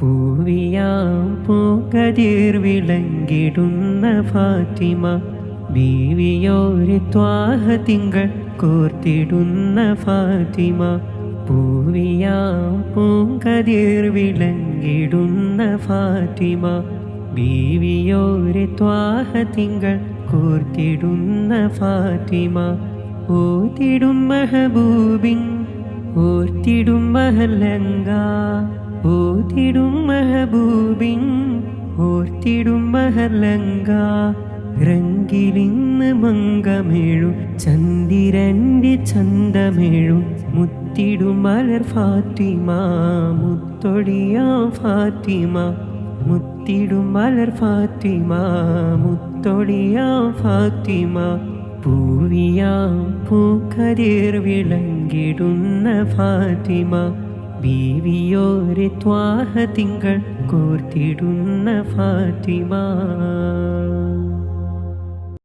പൂവിയാം പൂക്കതിർ വിളങ്ങിടുന്ന ഫാത്തിമ ബീവിയോരി ത്വാഹ തിങ്കൾ കോർത്തിടുന്ന ഫാത്തിമ. പൂവിയാം പൂങ്കതിർ വിളങ്ങിടുന്ന ഫാത്തിമ ബീവിയോരി ത്വാഹ തിങ്കൾ കോർത്തിടുന്ന ഫാത്തിമ. ഓത്തിടും മഹബൂബിൻ ഓർത്തിടും മഹലങ്ക മഹബൂബിൻ ഓർത്തിടും മഹലങ്ക റങ്കിലിന്ന് മങ്കമേഴു ചന്ദിരന്റെ ചന്തമേഴു മുത്തിടും മലർ ഫാത്തിമ മുത്തൊടിയാ ഫാത്തിമ. മുത്തിടും മലർ ഫാത്തിമ മുത്തൊടിയാ ഫാത്തിമ. പൂവിയാം പൂക്കതിർ വിളങ്ങിടുന്ന ഫാത്തിമ. ബീവിയോരെ ത്വാഹ തിങ്കൾ കോർത്തിടുന്ന ഫാത്തിമ.